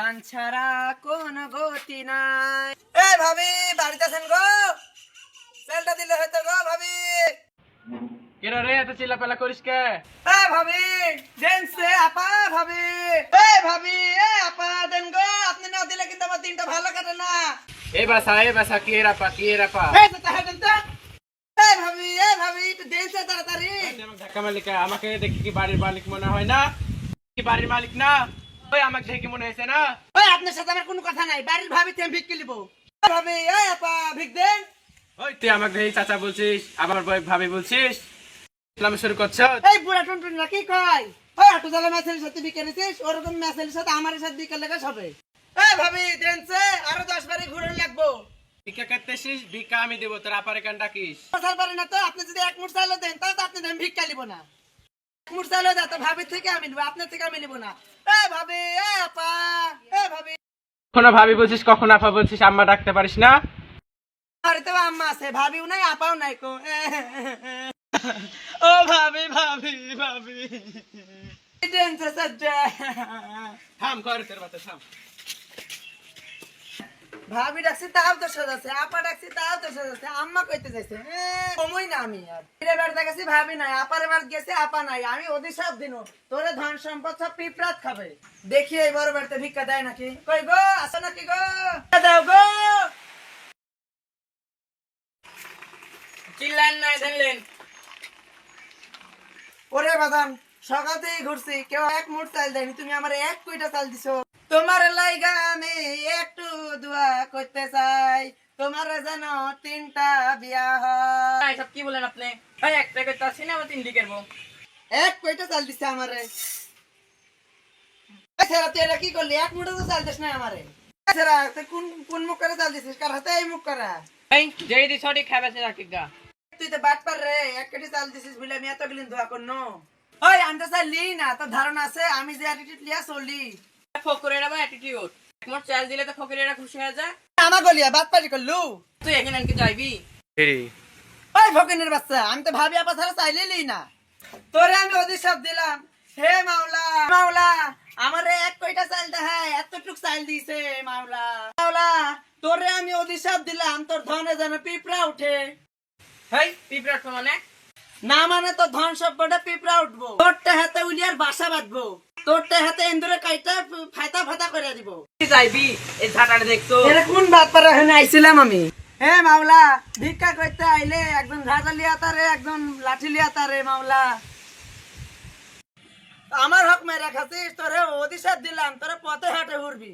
ছাড়া কোন গতি নাই। এ ভাবি বাড়িতে আছেন গো? সেলটা দিলে হয়তো গো ভাবি। কেরা রে এত চিল্লাপাল্লা করিস কে? এ ভাবি দেন সে আপা ভাবি। এ ভাবি এ আপা দেন গো। আপনি না দিলে কিন্তু আমার দিনটা ভালো কাটে না। এ বাসা এ বাসা কে রাপা কে রাপা এই তো তাহলে দেন তো। এ ভাবি এ ভাবি একটু দেন সে তাড়াতাড়ি। আমাকে ধাক্কা মালিক আমাকে দেখি কি বাড়ির মালিক মনে হয় না? কি বাড়ির মালিক না? ওই আমাকে দেখে মনে হয়েছে না? ওই আপনার সাথে আমার কোনো কথা নাই। বাড়ির ভাবি তেম ভিক কিলিব ভাবি এ আপা ভিক দেন। ওই তুই আমাকে দেখে চাচা বলছিস আবার ভাবি বলছিস। ইসলাম শুরু করছ? এই বুড়া টুনটুন কি কয়? ওই আটু জালা ম্যাচের সাথে ওরকম ম্যাচের সাথে আমার সাথে লেগে হবে। এই ভাবি দেন সে আরও দশ বারে ঘুরে লাগবো। ভিক্ষা করতেছিস ভিক্ষা আমি দেবো তোর আপারে কেন ডাকিস। পারে না তো আপনি যদি এক মুঠ চাইলে দেন তাহলে তো আপনি ভিক্ষা নিব না। এক দা তো ভাবি থেকে আমি নিবো আপনার থেকে আমি নিব না। এ ভাবি এ আপা এ ভাবি। কখনো ভাবি বলছিস কখনো আপা বলছিস আম্মা ডাকতে পারিস না? আরে তো আম্মা আছে ভাবিও নাই আপাও নাই কো। ও ভাবি ভাবি ভাবি। টেনশন সজ্জা থাম কর তোর বাতা থাম। ভাবি ডাকছি, তাও তো সাজাচ্ছে, আপা ডাকছি, তাও তো সাজাচ্ছে, আম্মা কইতে সময় না আমি আর। ভাবি নাই, আপার গেছে, আপা নাই, আমি ওদের সব দিন তোরে ধন সম্পদ সব পিঁপড়াত খাবে। দেখি এই বড় বাড়িতে ভিক্ষা দেয় নাকি? কই গো, আসো নাকি গো? দাও গো! চিল্লান ওরে বাদাম, সকাল থেকে ঘুরছি, কেউ এক মুঠ চাল দেয়নি, তুমি আমার এক কুইটা চাল দিছো। তোমার লাইগা করতে চাই। তোমার যেন তিনটা বিয়া হয়। সব কি বলেন আপনি? ভাই একটা করতে আসছি না আমার তিন দিকের বউ? এক কয়টা চাল দিছে আমারে। এছাড়া তুই এটা কি করলি? এক মুঠো তো চাল দিস না আমারে। এছাড়া তুই কোন কোন মুখ করে চাল দিছিস? কার হাতে এই মুখ করা? এই যেই দি সঠিক খাবে সে রাখি গা। তুই তো বাট পার রে এক কেটে চাল দিছিস বলে আমি এত গেলিন ধোয়া করন। ওই আনতে চাল লি না তোর ধারণা আছে? আমি যে অ্যাটিটিউড লিয়া চলি। ফকরের আবার অ্যাটিটিউড একমোট চাল দিলে তো ফকরেরা খুশি হয়ে যায়। আমা গলিয়া বাট পারি করলু? তুই এখানে আনকে যাইবি? ওই ভগনের বাচ্চা আমি তো ভাবি আপা ছাড়া চাইলেই না। তোরে আমি অধিশাপ দিলাম। হে মাওলা মাওলা আমারে এক কয়টা চাল দেখায় এতটুক চাল দিছে মাওলা। মাওলা তোরে আমি অধিশাপ দিলাম তোর ধনে যেন পিঁপড়া উঠে। হেই পিঁপড়ার মানে? না মানে তো ধন সভ্যটা পিঁপড়া উঠবো। তোরটা হাতে উলিয়ার বাসা বাঁধবো। তোরটা হাতে ইন্দুরে কাইটা ফাইতা ফাতা করে দিব। যাইবি? এই ঝাঁটাটা দেখছ এরা কোন বাদ পারা এখানে আইছিলাম আমি? হে মাওলা ভিক্ষা করতে আইলে একজন ঝাঁটা লিয়া তারে একজন লাঠি লিয়া তারে মাওলা। আমার হক মেরে খাচ্ছিস তোরে ওদিশা দিলাম তোরে পথে হাটে ঘুরবি।